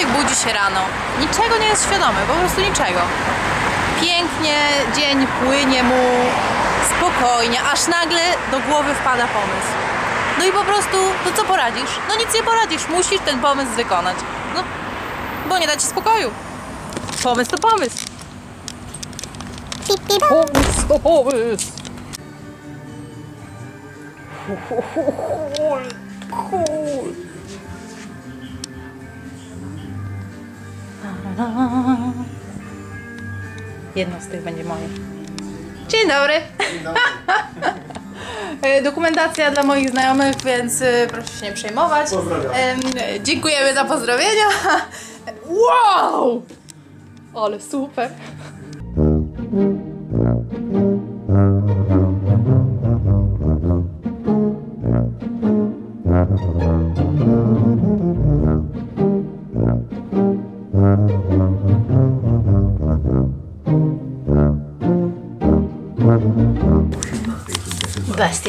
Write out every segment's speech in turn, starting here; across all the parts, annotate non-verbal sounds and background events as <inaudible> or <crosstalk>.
człowiek budzi się rano, niczego nie jest świadomy, po prostu niczego. Pięknie, dzień płynie mu spokojnie, aż nagle do głowy wpada pomysł. No i po prostu, to co poradzisz? No nic nie poradzisz, musisz ten pomysł wykonać. No, bo nie da ci spokoju. Pomysł to pomysł. Pomysł to pomysł. Jedno z tych będzie moje. Dzień dobry. <laughs> E, Dokumentacja dla moich znajomych, więc e, proszę się nie przejmować. Pozdrawiam. Em, Dziękujemy za pozdrowienia. <laughs> Wow! Ale super.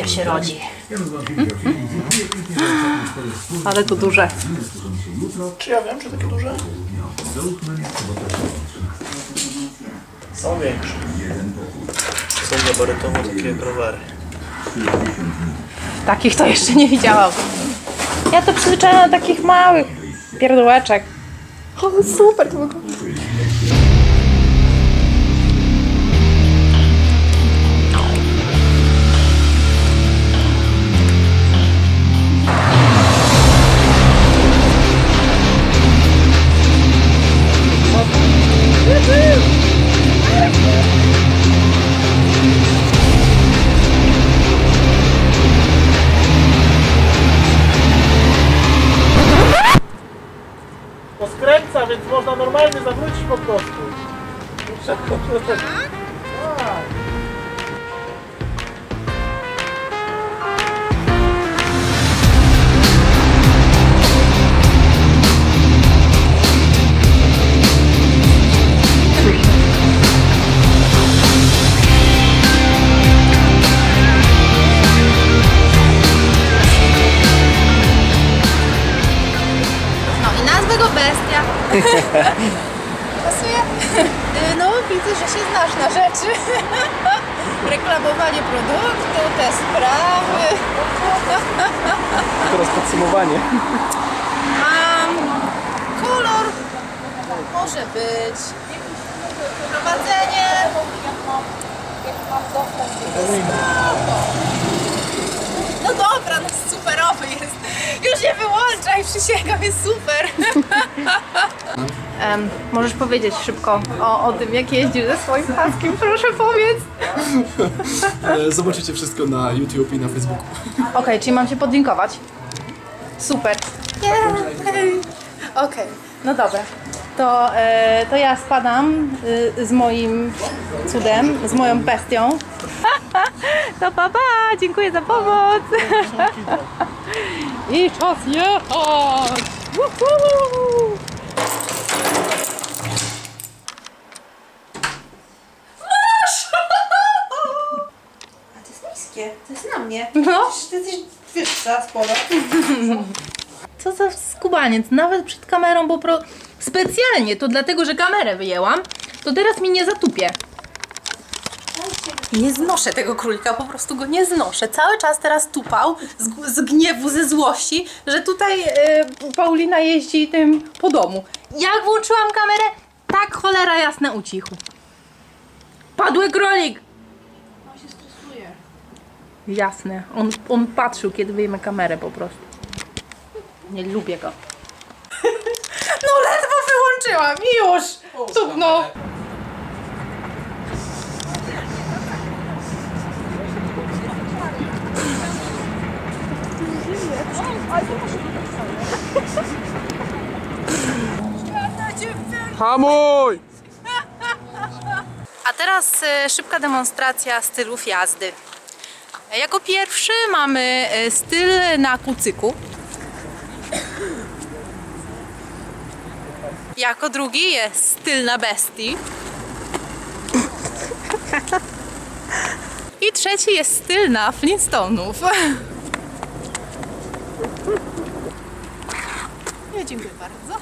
Bestia się rodzi. Ale to duże. Czy ja wiem, czy takie duże? Są większe. Są gabarytowo takie jak rowery. Takich to jeszcze nie widziałam. Ja to przyzwyczaiłam do takich małych pierdółeczek. O, super to wygląda. Skręca, więc można normalnie zawrócić po prostu. Tak. Pasuje? Y, No, widzę, że się znasz na rzeczy. Reklamowanie produktu, te sprawy. Teraz podsumowanie. Mam kolor. Może być. Prowadzenie. No przysięgam, jest super. <laughs> Em, możesz powiedzieć szybko o, o tym, jak jeździsz ze swoim paskiem, proszę powiedz. <laughs> E, Zobaczycie wszystko na YouTube i na Facebooku. Okej, czyli mam się podlinkować. Super. Jej. Okej, no dobra. To, e, to ja spadam y, z moim cudem, z moją bestią. <laughs> To papa, dziękuję za pomoc. I czas jechać. Woohoo! <laughs> A to jest niskie, to jest na mnie. No. Przecież ty jesteś wyższa sporo. Co za skubaniec, nawet przed kamerą, bo pro... specjalnie, to dlatego, że kamerę wyjęłam, to teraz mi nie zatupie. Nie znoszę tego królika, po prostu go nie znoszę. Cały czas teraz tupał z, z gniewu, ze złości, że tutaj e, Paulina jeździ tym po domu. Jak włączyłam kamerę, tak cholera jasna ucichł. Padły królik! On się stresuje. Jasne, on, on patrzył, kiedy wyjmę kamerę po prostu. Nie lubię go. <laughs> No ledwo wyłączyłam i już! Tupnął. Hamuj! A teraz e, szybka demonstracja stylów jazdy. Jako pierwszy mamy e, styl na kucyku. Jako drugi jest styl na bestii. I trzeci jest styl na Flintstone'ów. Nie, dziękuję bardzo.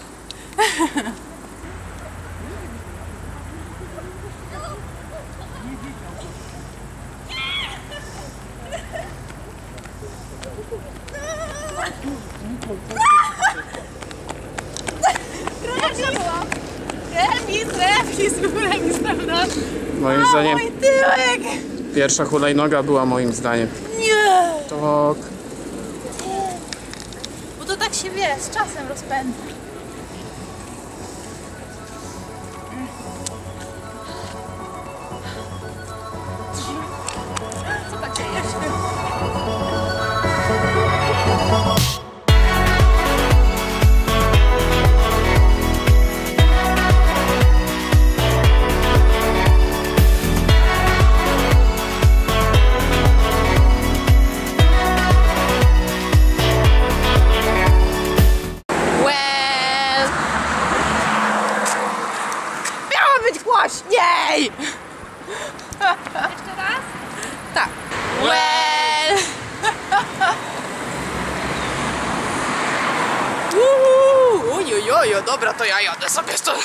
Moim O, zdaniem mój tyłek! pierwsza hulajnoga była moim zdaniem. Nie! To Bo to tak się wie, z czasem rozpędza. Dobra, to ja jadę sobie stąd.